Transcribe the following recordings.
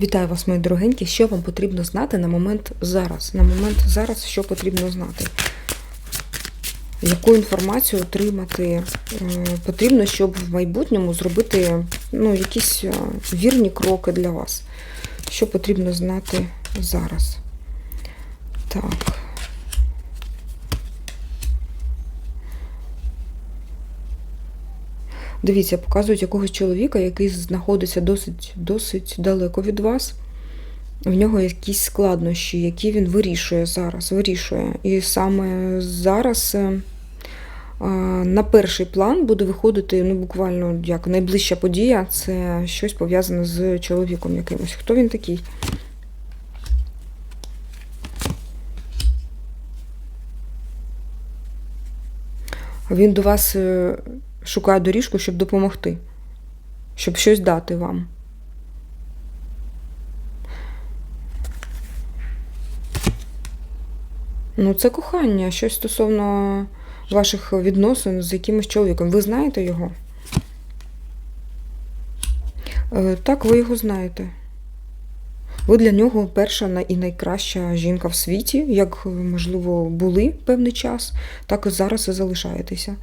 Вітаю вас, мої дорогенькі. Що вам потрібно знати на момент зараз? На момент зараз, що потрібно знати? Яку інформацію отримати е, потрібно, щоб в майбутньому зробити ну, якісь е, вірні кроки для вас? Що потрібно знати зараз? Так. Дивіться, показують якогось чоловіка, який знаходиться досить, досить далеко від вас. В нього якісь складнощі, які він вирішує зараз. Вирішує. І саме зараз е, на перший план буде виходити ну, буквально як найближча подія це щось пов'язане з чоловіком якимось. Хто він такий? Він до вас е, шукає доріжку, щоб допомогти, щоб щось дати вам. Ну, це кохання, щось стосовно ваших відносин з якимось чоловіком. Ви знаєте його? Е, Так, ви його знаєте. Ви для нього перша і найкраща жінка в світі, як, можливо, були певний час, так і зараз і залишаєтеся.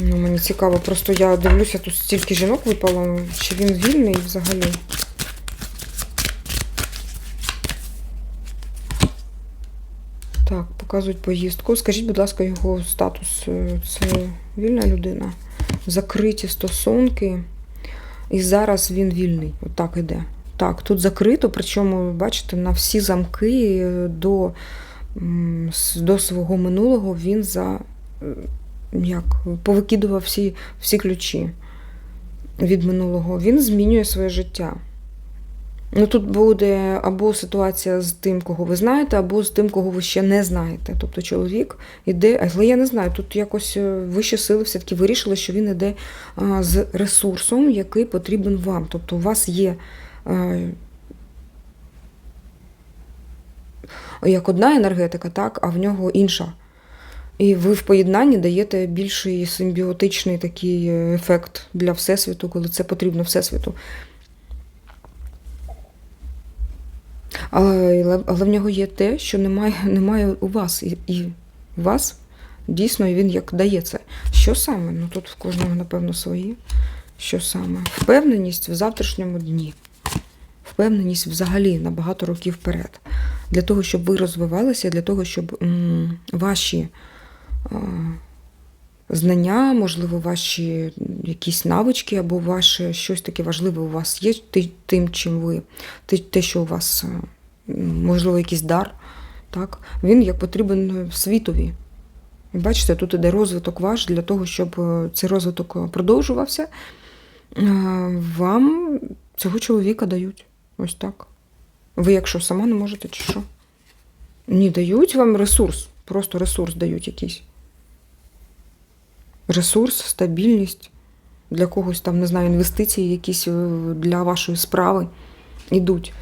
Ну, мені цікаво, просто я дивлюся, тут стільки жінок випало, чи він вільний взагалі. Так, показують поїздку. Скажіть, будь ласка, його статус. Е, Це вільна людина. Закриті стосунки. І зараз він вільний. Отак іде. Так, тут закрито, причому, бачите, на всі замки е, до, до свого минулого він за е, як повикидував всі, всі ключі від минулого. Він змінює своє життя. Ну, тут буде або ситуація з тим, кого ви знаєте, або з тим, кого ви ще не знаєте. Тобто чоловік іде, але я не знаю, тут якось е, вищі сили все-таки вирішили, що він іде а, з ресурсом, який потрібен вам. Тобто у вас є як одна енергетика, так, а в нього інша. І ви в поєднанні даєте більший симбіотичний такий е, ефект для Всесвіту, коли це потрібно Всесвіту. Але, але в нього є те, що немає, немає у вас. І, і вас дійсно він як дає. Що саме? Ну тут в кожного, напевно, свої. Що саме? Впевненість в завтрашньому дні. Впевненість взагалі на багато років вперед. Для того, щоб ви розвивалися, для того, щоб м, ваші знання, можливо, ваші якісь навички або ваше щось таке важливе у вас є ти- тим, чим ви, те, що у вас, е, можливо, якийсь дар, так? він як потрібен світові. Бачите, тут іде розвиток ваш для того, щоб е, цей розвиток е, продовжувався. Е, Вам цього чоловіка дають. Ось так. Ви, якщо сама не можете, чи що? Ні, дають вам ресурс. Просто ресурс дають якийсь. Ресурс, стабільність для когось там, не знаю, інвестиції якісь е, для вашої справи йдуть.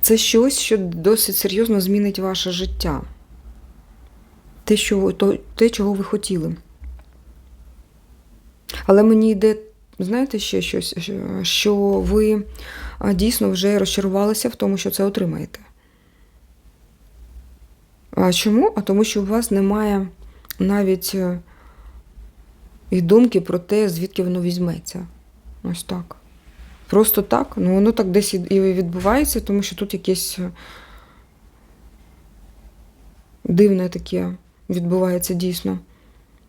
Це щось, що досить серйозно змінить ваше життя. Те, що, то, те, чого ви хотіли. Але мені йде, знаєте, ще щось, що- що ви дійсно вже розчарувалися в тому, що це отримаєте. А чому? А тому, що у вас немає навіть е, і думки про те, звідки воно візьметься. Ось так. Просто так. Ну, воно так десь і відбувається, тому що тут якесь е, дивне таке відбувається дійсно.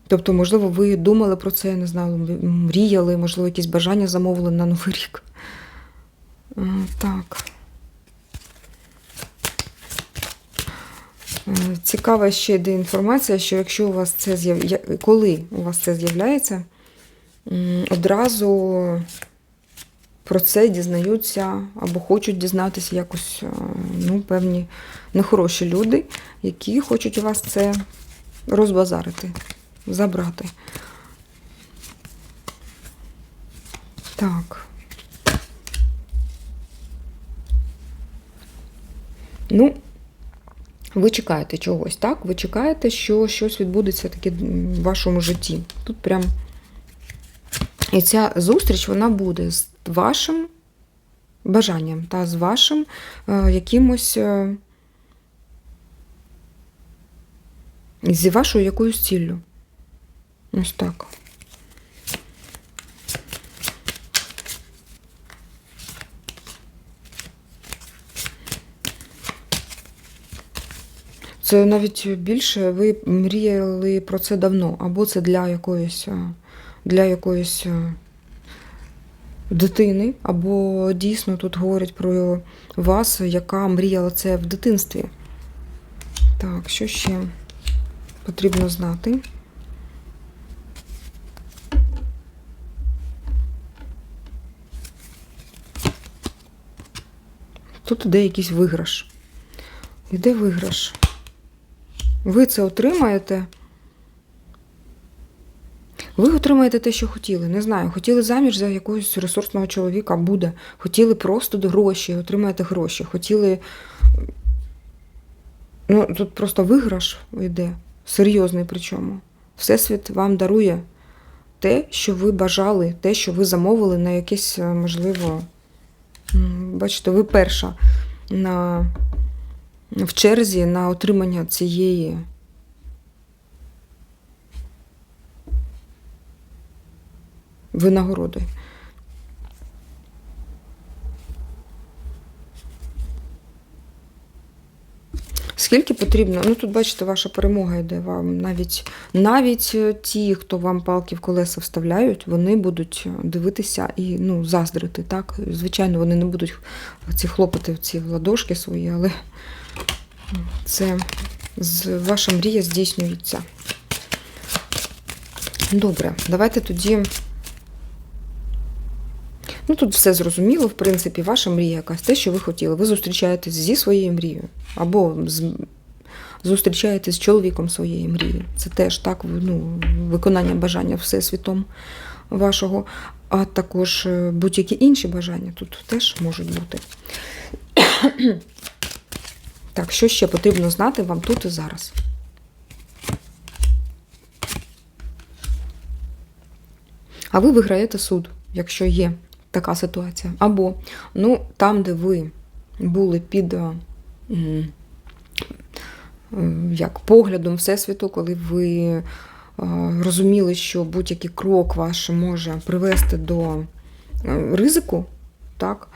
Тобто, можливо, ви думали про це, не знаю, мріяли, можливо, якісь бажання замовили на Новий рік. Е, Так. Е, Цікава ще йде інформація, що якщо у вас це з'яв... коли у вас це з'являється, одразу про це дізнаються або хочуть дізнатися якось е, ну, певні нехороші люди, які хочуть у вас це розбазарити. забрати. Так. Ну, ви чекаєте чогось, так? Ви чекаєте, що щось відбудеться таке в вашому житті. Тут прям. І ця зустріч вона буде з вашим бажанням та з вашим е, якимось. Е, зі вашою якоюсь ціллю. Ось так. Це навіть більше ви мріяли про це давно, або це для якоїсь е, для якоїсь е, дитини, або дійсно тут говорять про вас, яка мріяла це в дитинстві. Так, що ще потрібно знати? Тут іде якийсь виграш. Іде виграш. Ви це отримаєте. Ви отримаєте те, що хотіли. Не знаю, хотіли заміж за якогось ресурсного чоловіка буде. Хотіли просто гроші, отримаєте гроші. Хотіли. Ну, тут просто виграш йде, серйозний причому. Всесвіт вам дарує те, що ви бажали, те, що ви замовили на якесь, е, можливо, бачите, ви перша на, в черзі на отримання цієї. Винагороди. Скільки потрібно? Ну тут, бачите, ваша перемога йде вам. Навіть навіть е, ті, хто вам палки в колеса вставляють, вони будуть е, дивитися і ну, заздрити. так? Звичайно, вони не будуть ці хлопати ці ладошки свої, але це ваша мрія здійснюється. Добре, давайте тоді. Ну, тут все зрозуміло, в принципі, ваша мрія якась, те, що ви хотіли. Ви зустрічаєтесь зі своєю мрією, або з, зустрічаєтесь з чоловіком своєї мрії. Це теж так, ну, виконання бажання всесвітом вашого, а також е, будь-які інші бажання тут теж можуть бути. Так, що ще потрібно знати вам тут і зараз? А ви виграєте суд, якщо є така ситуація. Або ну, там, де ви були під е, е, як, поглядом Всесвіту, коли ви е, розуміли, що будь-який крок ваш може привести до ризику, так?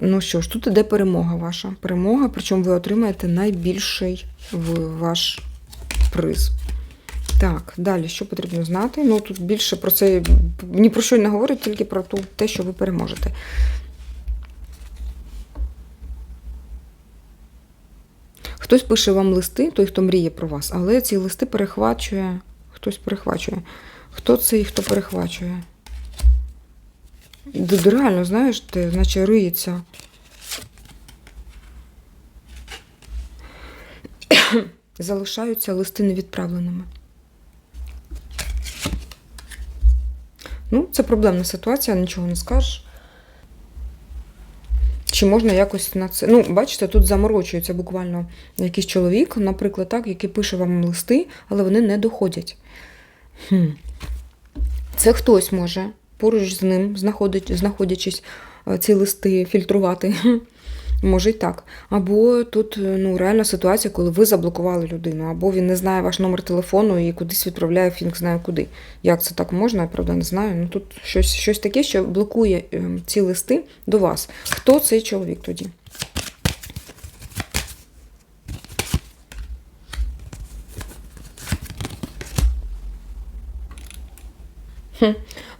Ну що ж, тут іде перемога ваша. Перемога, причому ви отримаєте найбільший ваш приз. Так, далі, що потрібно знати? Ну, тут більше про це ні про що не говорить, тільки про те, що ви переможете. Хтось пише вам листи, той, хто мріє про вас, але ці листи перехвачує, хтось перехвачує. Хто це і хто перехвачує? Реально, знаєш, ти, наче риється. Залишаються листи невідправленими. Ну, це проблемна ситуація, нічого не скажеш. Чи можна якось на це. Ну, бачите, тут заморочується буквально якийсь чоловік, наприклад, так, який пише вам листи, але вони не доходять. Хм. Це хтось може поруч з ним, знаходячись, е, ці листи фільтрувати. Може й так. Або тут ну, реальна ситуація, коли ви заблокували людину, або він не знає ваш номер телефону і кудись відправляє фінк знає куди. Як це так можна, я правда не знаю. Ну тут щось, щось таке, що блокує е, ці листи до вас. Хто цей чоловік тоді? Хм.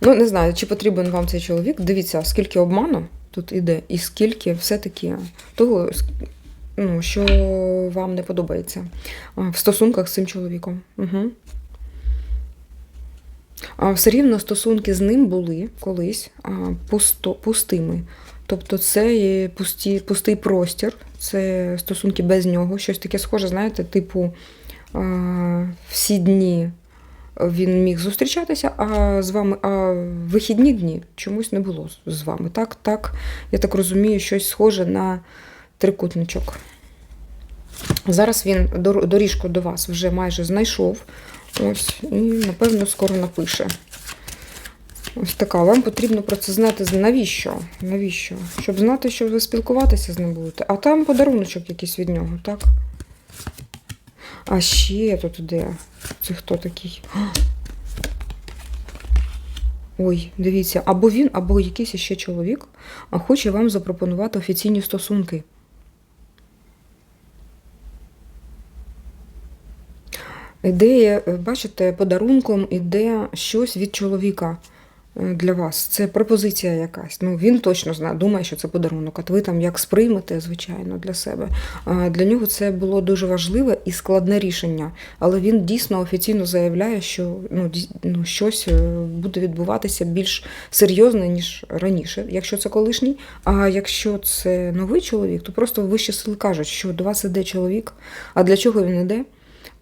Ну, не знаю, чи потрібен вам цей чоловік. Дивіться, скільки обману тут іде, і скільки все-таки того, ну, що вам не подобається в стосунках з цим чоловіком. Угу. А все рівно стосунки з ним були колись а, пусто, пустими. Тобто це є пусті, пустий простір, це стосунки без нього, щось таке схоже, знаєте, типу а, всі дні він міг зустрічатися, а з вами, а вихідні дні чомусь не було з- вами. Так, так, я так розумію, щось схоже на трикутничок. Зараз він доріжку до вас вже майже знайшов. Ось, і, напевно, скоро напише. Ось така. Вам потрібно про це знати. Навіщо? Навіщо? Щоб знати, що ви спілкуватися з ним будете. А там подаруночок якийсь від нього, так? А ще тут де? Це хто такий? Ой, дивіться, або він, або якийсь ще чоловік а хоче вам запропонувати офіційні стосунки. Ідея, е, бачите, подарунком іде щось від чоловіка для вас. Це пропозиція якась. Ну, він точно знає, думає, що це подарунок. А ви там як сприймете, звичайно, для себе. Для нього це було дуже важливе і складне рішення. Але він дійсно офіційно заявляє, що ну, ну, щось е, буде відбуватися більш серйозне, ніж раніше, якщо це колишній. А якщо це новий чоловік, то просто вищі сили кажуть, що до вас іде чоловік. А для чого він іде?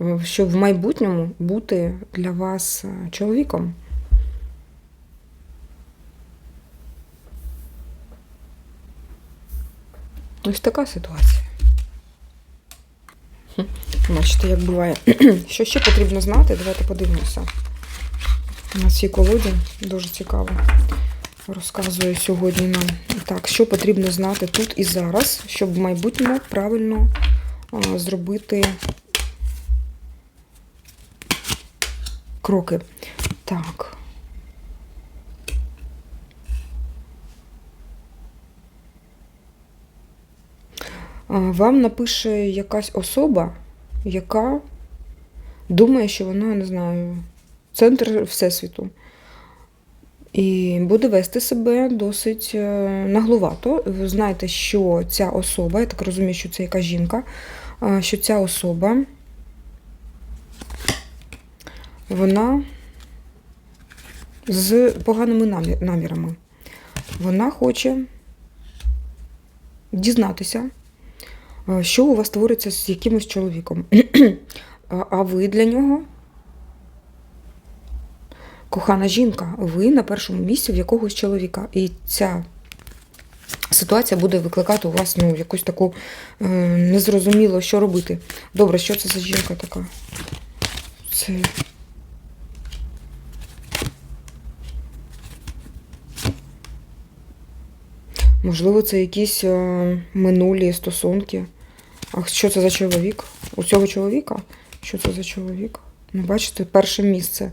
Е, Щоб в майбутньому бути для вас е, чоловіком. Ось така ситуація. Бачите, як буває. Що ще потрібно знати? Давайте подивимося. На цій колоді дуже цікаво. Розказує сьогодні нам. Так, що потрібно знати тут і зараз, щоб в майбутньому правильно а, зробити кроки. Так. А, Вам напише якась особа, яка думає, що вона, не знаю, центр Всесвіту. І буде вести себе досить е, наглувато. Ви знаєте, що ця особа, я так розумію, що це яка жінка, що ця особа, вона з поганими намірами. Вона хоче дізнатися, що у вас твориться з якимось чоловіком. А- А ви для нього кохана жінка, ви на першому місці в якогось чоловіка. І ця ситуація буде викликати у вас ну, якусь таку е, незрозуміло, що робити. Добре, що це за жінка така? Це. Можливо, це якісь е, минулі стосунки. А що це за чоловік? У цього чоловіка? Що це за чоловік? Ну, бачите, перше місце е,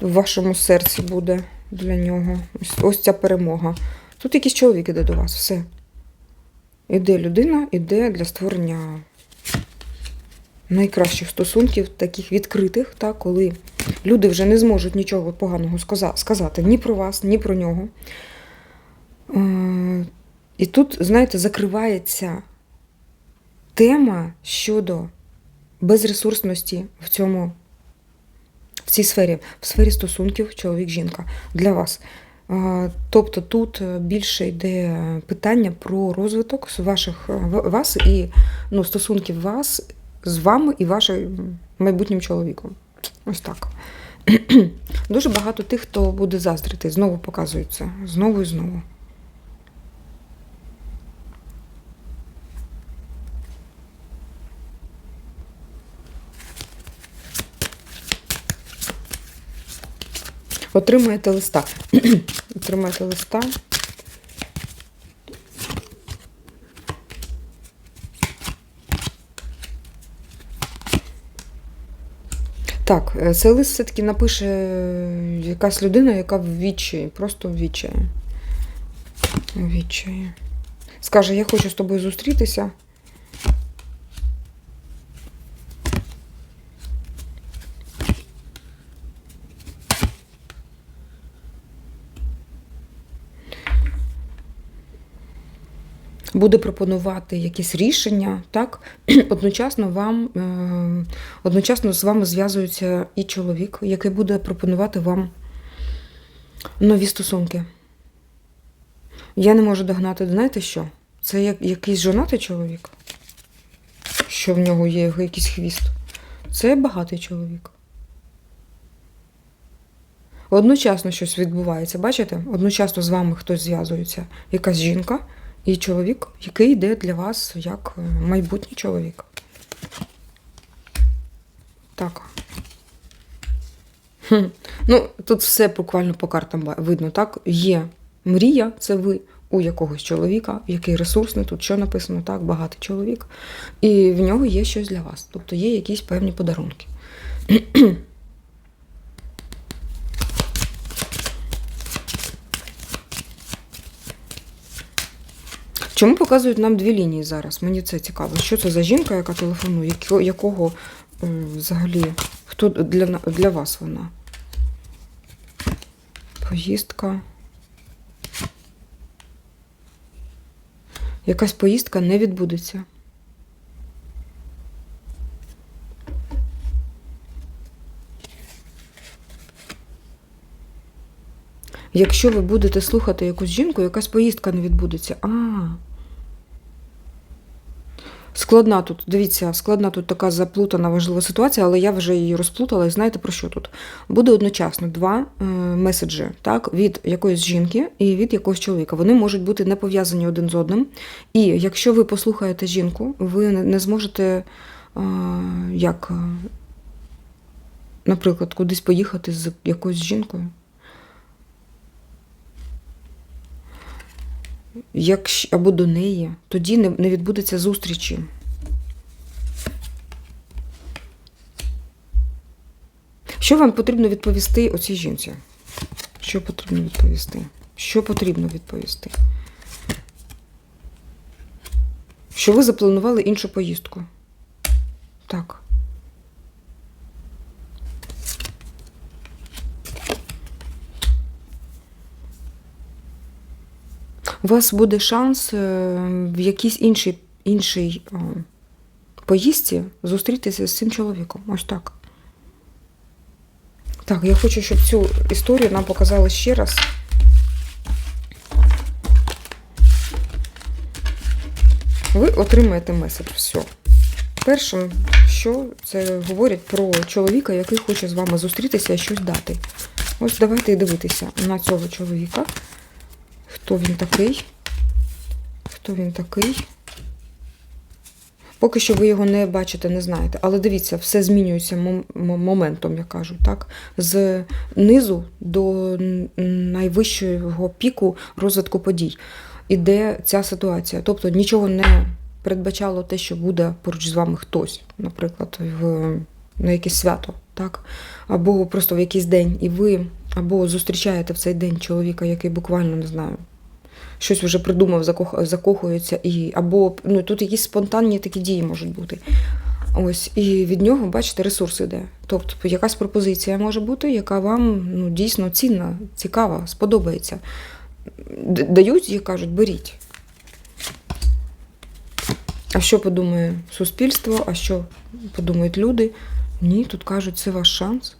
в вашому серці буде для нього. Ось, ось ця перемога. Тут якийсь чоловік іде до вас, все. Іде людина, іде для створення найкращих стосунків, таких відкритих, та, коли люди вже не зможуть нічого поганого сказати ні про вас, ні про нього. Е, І тут, знаєте, закривається тема щодо безресурсності в цьому в цій сфері, в сфері стосунків чоловік-жінка для вас. Тобто тут е, більше йде питання про розвиток ваших е, вас і ну, стосунків вас з вами і вашим майбутнім чоловіком. Ось так. Дуже багато тих, хто буде заздрити, знову показують це. Знову і знову. Отримаєте листа. Отримаєте листа. Так, е, цей лист все-таки напише е, якась людина, яка в відчаї, просто в відчаї. В відчаї. Скаже, я хочу з тобою зустрітися. Буде пропонувати якісь рішення, так? Одночасно вам е, одночасно з вами зв'язується і чоловік, який буде пропонувати вам нові стосунки. Я не можу догнати, знаєте що? Це як якийсь жонатий чоловік, що в нього є якийсь хвіст. Це багатий чоловік. Одночасно щось відбувається, бачите? Одночасно з вами хтось зв'язується, якась жінка і чоловік, який йде для вас як е, майбутній чоловік. Так. Хм. Ну, тут все буквально по картам видно, так? Є мрія, це ви у якогось чоловіка, який ресурсний, тут що написано, так, багатий чоловік. І в нього є щось для вас. Тобто є якісь певні подарунки. Чому показують нам дві лінії зараз? Мені це цікаво. Що це за жінка, яка телефонує? Яко- Якого взагалі? Хто для, для вас вона? Поїздка. Якась поїздка не відбудеться. Якщо ви будете слухати якусь жінку, якась поїздка не відбудеться. А. Складна тут, дивіться, складна тут така заплутана важлива ситуація, але я вже її розплутала і знаєте про що тут? Буде одночасно два е, меседжі так, від якоїсь жінки і від якогось чоловіка. Вони можуть бути не пов'язані один з одним. І якщо ви послухаєте жінку, ви не, зможете, е, як, е, наприклад, кудись поїхати з якоюсь жінкою. Якщо, або до неї, тоді не, не відбудеться зустрічі. Що вам потрібно відповісти оцій жінці? Що потрібно відповісти? Що потрібно відповісти? Що ви запланували іншу поїздку? Так. У вас буде шанс е, в якійсь іншій, іншій е, поїздці зустрітися з цим чоловіком. Ось так. Так, я хочу, щоб цю історію нам показали ще раз. Ви отримаєте меседж. Все. Першим, що це говорять про чоловіка, який хоче з вами зустрітися і щось дати. Ось давайте дивитися на цього чоловіка. Хто він такий? Хто він такий? Поки що ви його не бачите, не знаєте. Але дивіться, все змінюється моментом, я кажу, так? З низу до найвищого піку розвитку подій іде ця ситуація. Тобто нічого не передбачало те, що буде поруч з вами хтось, наприклад, в, на якесь свято, так? Або просто в якийсь день, і ви або зустрічаєте в цей день чоловіка, який буквально не знаю, щось вже придумав, закох... закохується, і або ну тут якісь спонтанні такі дії можуть бути. Ось, і від нього, бачите, ресурс іде. Тобто якась пропозиція може бути, яка вам ну, дійсно цінна, цікава, сподобається. Дають і кажуть, беріть. А що подумає суспільство, а що подумають люди? Ні, тут кажуть, це ваш шанс.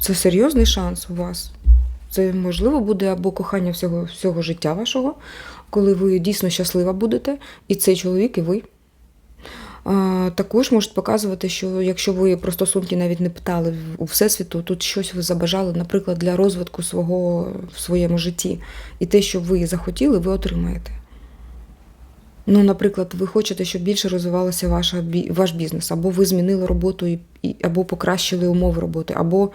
Це серйозний шанс у вас. Це можливо буде або кохання всього, всього життя вашого, коли ви дійсно щаслива будете, і цей чоловік, і ви. Також можуть показувати, що якщо ви про стосунки навіть не питали у Всесвіту, тут щось ви забажали, наприклад, для розвитку свого в своєму житті. І те, що ви захотіли, ви отримаєте. Ну, наприклад, ви хочете, щоб більше розвивалося ваша, ваш бізнес, або ви змінили роботу, і, або покращили умови роботи, або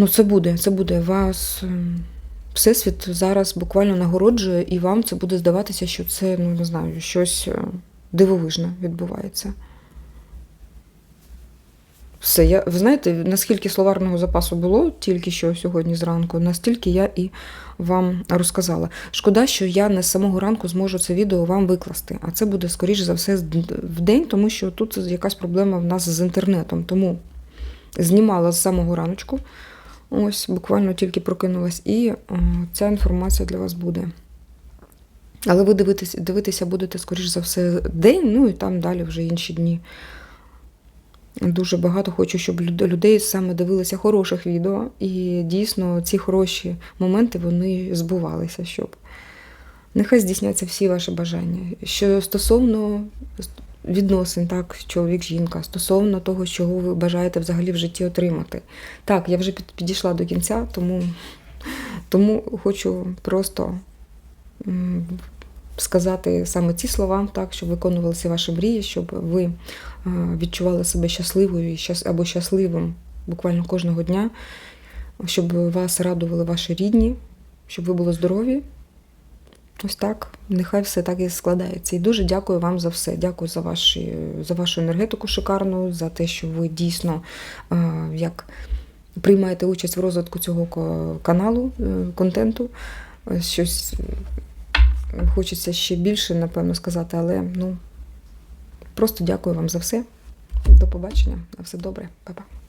Ну, це буде, це буде. Вас ем, Всесвіт зараз буквально нагороджує, і вам це буде здаватися, що це, ну не знаю, щось е, дивовижне відбувається. Все, я, ви знаєте, наскільки словарного запасу було тільки що сьогодні зранку, настільки я і вам розказала. Шкода, що я не з самого ранку зможу це відео вам викласти, а це буде, скоріш за все, в день, тому що тут якась проблема в нас з інтернетом. Тому знімала з самого раночку. Ось, буквально тільки прокинулась, і е, ця інформація для вас буде. Але ви дивитесь, дивитися будете, скоріш за все, день, ну і там далі вже інші дні. Дуже багато хочу, щоб людей саме дивилися хороших відео, і дійсно ці хороші моменти вони збувалися, щоб нехай здійсняться всі ваші бажання. Що стосовно відносин, так, чоловік-жінка, стосовно того, чого ви бажаєте взагалі в житті отримати. Так, я вже підійшла до кінця, тому, тому хочу просто сказати саме ці слова, так, щоб виконувалися ваші мрії, щоб ви е, відчували себе щасливою або щасливим буквально кожного дня, щоб вас радували ваші рідні, щоб ви були здорові. Ось так, нехай все так і складається. І дуже дякую вам за все. Дякую за, ваші, за вашу енергетику шикарну, за те, що ви дійсно е, як приймаєте участь в розвитку цього каналу, е, контенту. Е, Щось хочеться ще більше, напевно, сказати, але ну, просто дякую вам за все. До побачення. На все добре. Па-па.